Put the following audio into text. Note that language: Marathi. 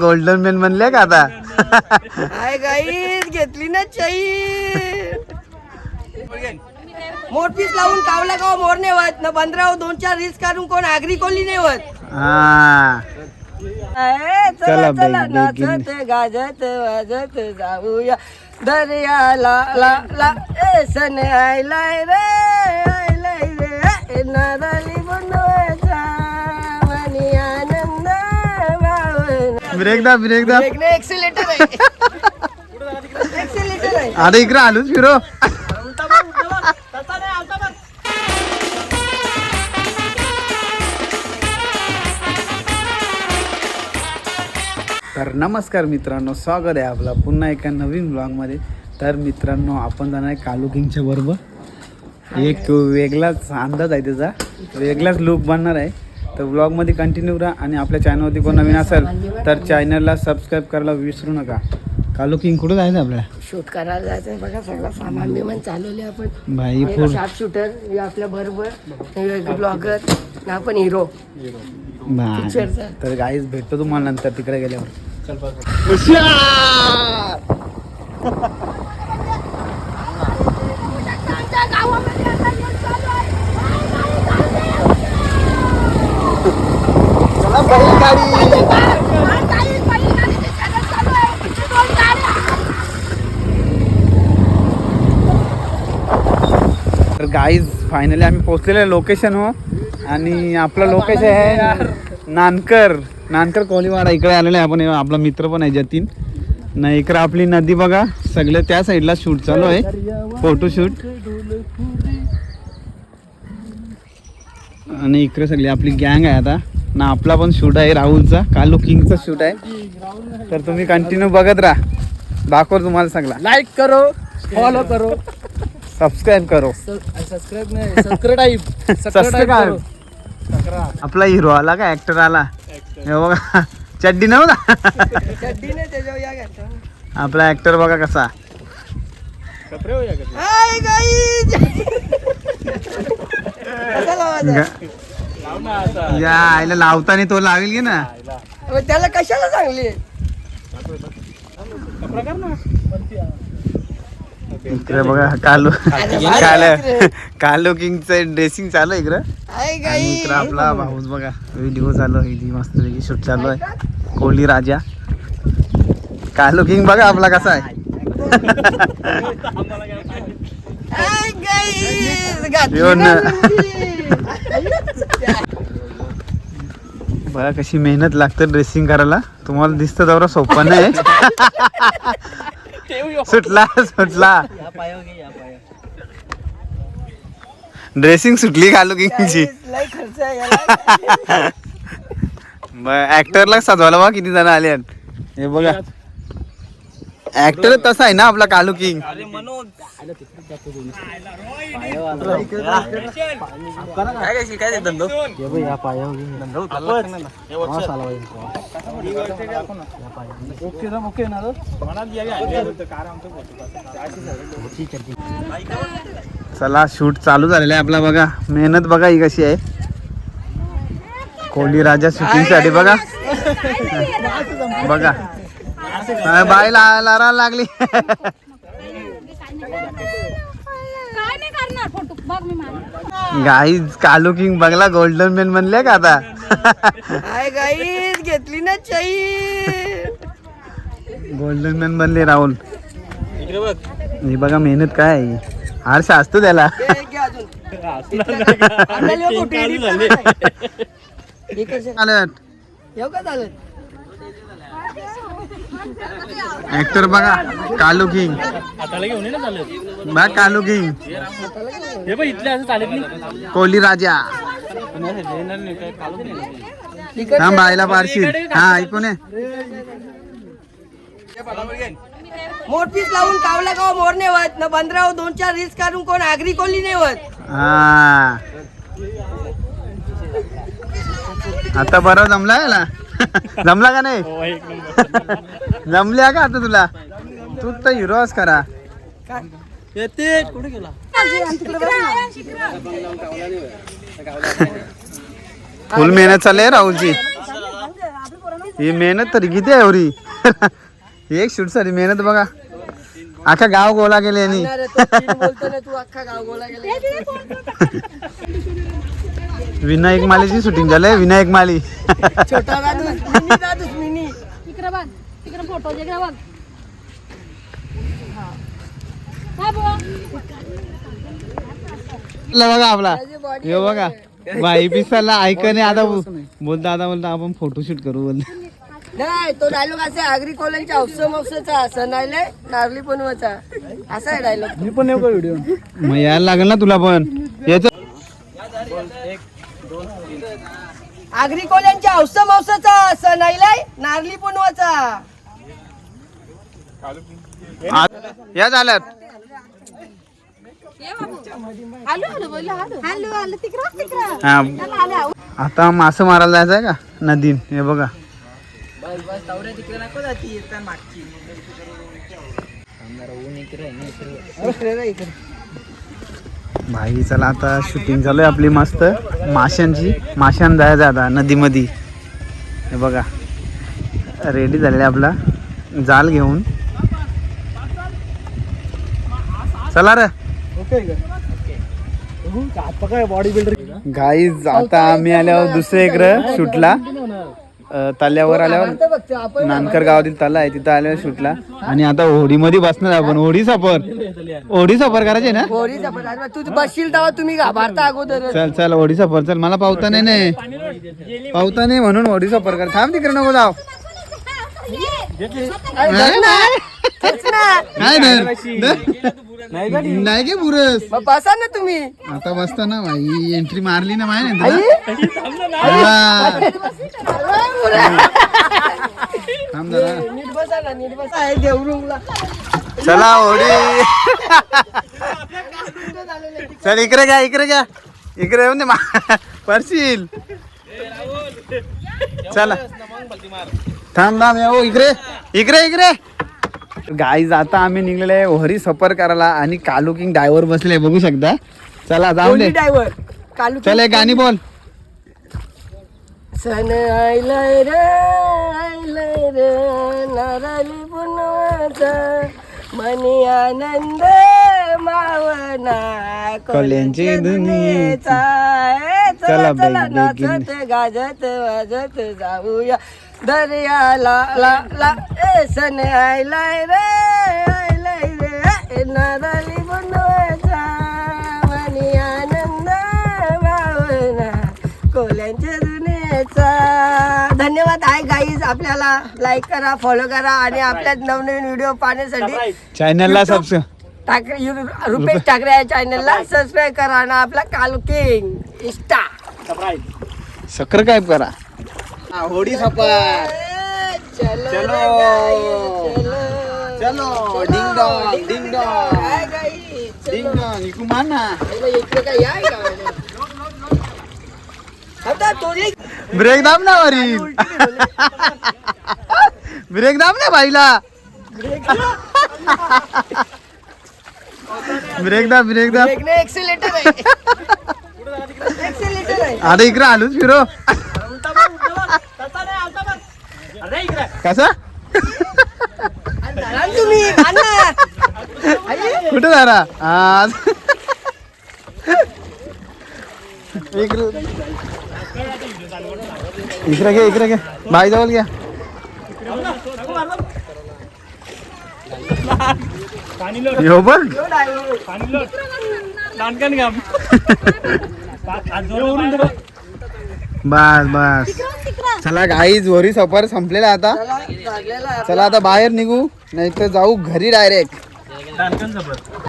गोल्डन मॅन म्हणले का आता? हाय गाईस घेतली ना चाई मोठ पीस लावून कावला गाव मोर नाही होत. ना पंधरा दोन चार रील्स काढून कोण आगरी कोली नाही होत. हा. चला चला. नाचत गाजत वाजत जाऊया. दर्याला ला ला. ए सन आयलाय रे आयलाय रे ए, ब्रेक दा ब्रेक दा अरे इकडे आलोच फिरो तर नमस्कार मित्रांनो स्वागत आहे आपला पुन्हा एका नवीन ब्लॉगमध्ये तर मित्रांनो आपण जाणार आहे कालू किंगच्या बरोबर. एक वेगळाच अंदाज आहे त्याचा. वेगळाच लुक बनणार आहे. तर ब्लॉगमध्ये कंटिन्यू राहा आणि आपल्या चॅनलवरती कोण नवीन असेल तर चॅनलला सबस्क्राईब करायला विसरू नका. कालू किंग कुठं जायचं आपल्याला शूट करायला जायचं बघा सगळं सामान बिमान चालवले आपण. भाई पूर शार्प शूटर आपल्या बरोबर ब्लॉगर आपण हिरो. तर गाईज भेटतो तुम्हाला नंतर तिकडे गेल्यावर. तर गाईज फायनली आम्ही पोहोचलेलं आहे लोकेशन हो आणि आपलं लोकेशन आहे नानकर. नानकर कोलीवाडा. इकडे आलेलं आहे आपण. आपला मित्र पण आहे जतीन. नाही इकडे आपली नदी बघा. सगळं त्या साईडला शूट चालू आहे. फोटो शूट आणि इकडे सगळी आपली गँग आहे आता. ना आपला पण शूट आहे राहुलचा. कालू किंगचा शूट आहे. तर तुम्ही कंटिन्यू बघत राहा. दाखव तुम्हाला सगळा. लाईक करो फॉलो करो. सबस्क्राईब करो. सबस्क्राईब नाही सबस्क्राईब आपला हिरो आला का? ऍक्टर आला. हे बघा. चड्डी नव्हता. आपला ऍक्टर बघा कसा. हाय या आईला लावताना तो लावेल की ना? त्याला कशाला चांगली इकडे बघा कालू काल कालू किंगचं ड्रेसिंग चालू आहे इकडं. इकडं आपला भाऊच बघा व्हिडिओ चालू आहे मस्त शूट चालू आहे. कोहली राजा. कालू किंग बघा आपला कसा आहे. येऊन. बघा कशी मेहनत लागते ड्रेसिंग करायला. तुम्हाला दिसतं तेवढं सोपं नाही. सुटला सुटला. ड्रेसिंग सुटली कालू किंगची. ऍक्टरला सजवायला बघा किती जण आले. हे बघा. ऍक्टर तसा आहे ना आपला कालू किंग चला शूट चालू झालेलं आहे आपला बघा. मेहनत बघा ही कशी आहे. कोहली राजा शूटिंगसाठी बघा. बघा. बाई ला लारा लागली. काय नाही करणार फोटो? बघ मी माझा गाईज कालू किंग बघला गोल्डन मॅन म्हणले का आता? हाय गाईज घेतली ना चाई. गोल्डन मॅन बनले राहुल. हे बघा मेहनत काय आहे हारशा असतो त्याला. घे अजून. आपल्याला येऊ कुठे edit करायचं? हे कसं? चालत. येऊ का चालेल ऍक्टर बघा कालू किंग बघा कालू किंग कोहली राजा. हा बायला पारशी हा ऐकून ये. मोठ पीस लावून कावला गाव मोर नाही होत. ना पंधरा दोन चार रील्स काढून कोण आगरी कोली नाही होत. हा. आता बरं जमला याला? जमला का नाही? जमल्या का आता तुला? तू तर हिरोच करा येते. कुठे गेला? फुल मेहनत चालली आहे राहुलची. ही मेहनत तरी किती आहे एवढी? एक शूटसाठी मेहनत बघा. अख्खा गाव गोला गेले यांनी विनायक मालीची शूटिंग झालंय विनायक माली तिकडे फोटो इकडे बघ. हा. बघा आपला. हे बघा. बाई पिसाला ऐकणे आता बोलता आता बोलता आपण फोटोशूट करू बोलता नाही तो डायलॉग असा आगरी कॉलेजच्या अवसर मवसचा सणायले नारली बनवायचा असा आहे डायलॉग मी पण येऊ का व्हिडिओ मग यायला लागेल ना तुला पण. याच आगरी कॉलेजच्या अवसर मवसचा सणायले नारली बनवायचा या झाल्यात. आता मासे मारायला जायचं आहे का? नदीन. हे बघा. भाई चला आता शूटिंग चालू आहे आपली मस्त. माशांची. माशां जायचं आता नदीमध्ये हे बघा. रेडी झालेला आहे आपला. जाल घेऊन. चला रे. गाईज आता आम्ही आल्यावर इकडं शूटला. अं, तल्यावर आल्यावर नानकर गावातील तला आहे तिथं आल्यावर शूटला. आणि आता होडीमध्ये बसणार आपण. होडी सफर. होडी सफर करायची ना? पण आज तू बसशील तेव्हा तुम्ही घाबरता अगोदर चल चल होडी सफर. चल मला पावता नाही नाही. पावता नाही म्हणून होडी सफर कर. थांब तिकडे नको जाव काय नाही नाही. गे मग बसा ना तुम्ही. आता बसता ना भाई एंट्री मारली ना माहिती थांब जरा. देवरुंगला चला होडी चल इकडे घ्या इकडे घ्या. इकडे येऊन दे मा- पडशील. चला. थांब थांब येऊ इकडे इकडे इकडे. गाईज आता आम्ही निघलेले आहे ओहरी सफर करायला आणि कालू किंग ड्रायव्हर बसले बघू शकता. चला जाऊ दे. ड्रायव्हर कालू चल एक गाणी बोल. सण आयलाय रे आयलाय रे नारळी पुनवाचा. मनी आनंद मावना कल्यांची दुनियेचा. चला चला. नाचत गाजत वाजत जाऊया. दर्याला ला ला ए सण आयलाय रे आयलाय रे नारळी पुनवाचा मनी आनंद मावना कोल्यांच्या दुनियेचा. धन्यवाद आहे गाईज आपल्याला लाईक करा फॉलो करा आणि आपल्या नवनवीन व्हिडिओ पाहण्यासाठी चॅनलला सबस्क्राईब ठाकरे यु- रुपेश ठाकरे या चॅनलला सबस्क्राईब करा आणि आपला कालू किंग इष्टा सक्र काय करा. होडी सफर चलो चलो. रे गाई, चलो. चलो, डिंग डॉंग, डिंग डॉंग. काय गाई, चलो. इकू मान ना पहिलं इकडे काय या गावाला. आता तोरी ब्रेक दाब ना वरी उलटी फिरवली. ब्रेक दाब ना भाईला ब्रेक दाब ब्रेक दाब ब्रेकने एक्सेलेटर आहे एक्सेलेटर आहे आता इकडे आलोच फिरो कसा? कुठे जारा आज. इकडे. घे इकडे घे. बाई जवळ घ्या बघ. बस बस. चला गाईज वरी सफर संपलेला आता. चला, आता बाहेर निघू नाही तर जाऊ घरी डायरेक्ट